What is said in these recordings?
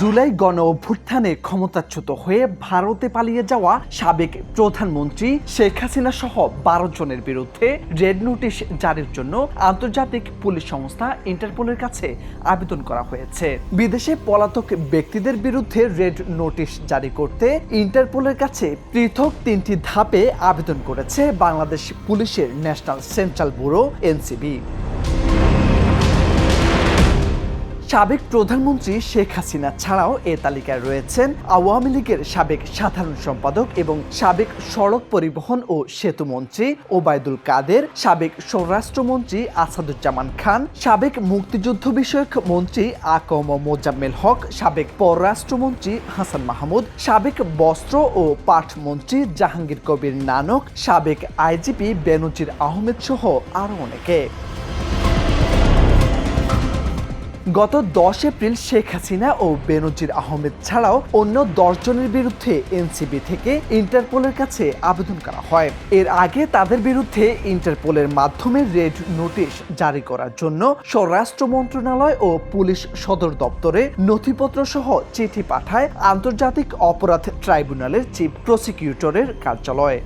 জুলাই গণ অভ্যুত্থানে ক্ষমতাচ্যুত হয়ে ভারতে পালিয়ে যাওয়া সাবেক প্রধানমন্ত্রী শেখ হাসিনা সহ বারো জনের বিরুদ্ধে রেড নোটিশ জারির জন্য আন্তর্জাতিক পুলিশ সংস্থা ইন্টারপোলের কাছে আবেদন করা হয়েছে। বিদেশে পলাতক ব্যক্তিদের বিরুদ্ধে রেড নোটিশ জারি করতে ইন্টারপোলের কাছে পৃথক তিনটি ধাপে আবেদন করেছে বাংলাদেশ পুলিশের ন্যাশনাল সেন্ট্রাল ব্যুরো, এনসিবি। সাবেক প্রধানমন্ত্রী শেখ হাসিনা ছাড়াও এ তালিকায় রয়েছেন আওয়ামী লীগের সাবেক সাধারণ সম্পাদক এবং সাবেক সড়ক পরিবহন ও সেতু মন্ত্রী ওবায়দুল কাদের, সাবেক স্বরাষ্ট্রমন্ত্রী আসাদুজ্জামান খান, সাবেক মুক্তিযুদ্ধ বিষয়ক মন্ত্রী আকম মোজাম্মেল হক, সাবেক পররাষ্ট্রমন্ত্রী হাসান মাহমুদ, সাবেক বস্ত্র ও পাট মন্ত্রী জাহাঙ্গীর কবির নানক, সাবেক আইজিপি বেনজির আহমেদ সহ আরও অনেকে। গত দশ এপ্রিল শেখ হাসিনা ও বেনজির আহমেদ ছাড়াও অন্য দশ জনের বিরুদ্ধে এনসিবি থেকে ইন্টারপোলের কাছে আবেদন করা হয়। এর আগে তাদের বিরুদ্ধে ইন্টারপোলের মাধ্যমে রেড নোটিশ জারি করার জন্য স্বরাষ্ট্র মন্ত্রণালয় ও পুলিশ সদর দপ্তরে নথিপত্র সহ চিঠি পাঠায় আন্তর্জাতিক অপরাধ ট্রাইব্যুনালের চিফ প্রসিকিউটরের কার্যালয়।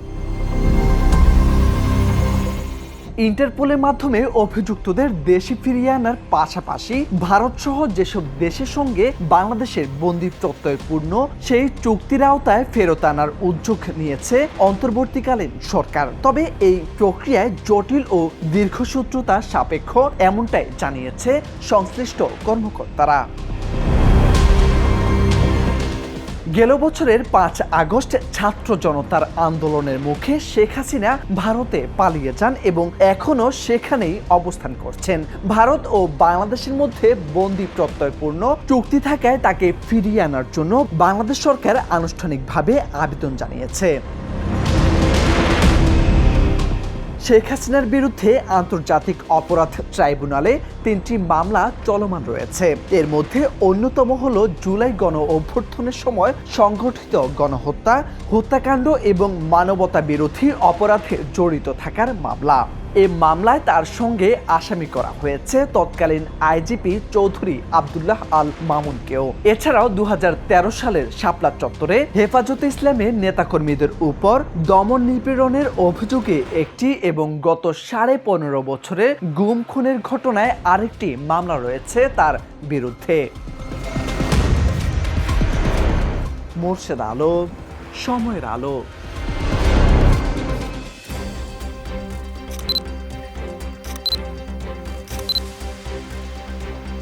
ইন্টারপোলের মাধ্যমে অভিযুক্তদের দেশে ফিরিয়ে আনার পাশাপাশি ভারত সহ যেসব দেশের সঙ্গে বাংলাদেশের বন্দি প্রত্যয়পূর্ণ সেই চুক্তির আওতায় ফেরত আনার উদ্যোগ নিয়েছে অন্তর্বর্তীকালীন সরকার। তবে এই প্রক্রিয়ায় জটিল ও দীর্ঘসূত্রতা সাপেক্ষ, এমনটাই জানিয়েছে সংশ্লিষ্ট কর্মকর্তারা। গেল বছরের পাঁচ আগস্ট ছাত্র জনতার আন্দোলনের মুখে শেখ হাসিনা ভারতে পালিয়ে যান এবং এখনও সেখানেই অবস্থান করছেন। ভারত ও বাংলাদেশের মধ্যে বন্দি প্রত্যয়পূর্ণ চুক্তি থাকায় তাকে ফিরিয়ে আনার জন্য বাংলাদেশ সরকার আনুষ্ঠানিকভাবে আবেদন জানিয়েছে। শেখ হাসিনার বিরুদ্ধে আন্তর্জাতিক অপরাধ ট্রাইব্যুনালে তিনটি মামলা চলমান রয়েছে। এর মধ্যে অন্যতম হল জুলাই গণ অভ্যর্থনের সময় সংঘটিত গণহত্যা, হত্যাকাণ্ড এবং মানবতা বিরোধী অপরাধে জড়িত থাকার মামলা। এ মামলায় তার সঙ্গে আসামি করা হয়েছে তৎকালীন আইজিপি চৌধুরী আবদুল্লাহ আল মামুনকেও। এছাড়াও দু হাজার তেরো সালের শাপলা চত্বরে হেফাজতে ইসলামের নেতাকর্মীদের উপর দমন নিপীড়নের অভিযোগে একটি এবং গত সাড়ে পনেরো বছরে গুম খুনের ঘটনায় আরেকটি মামলা রয়েছে তার বিরুদ্ধে। মোর্শেদ আলো সময়ের আলো।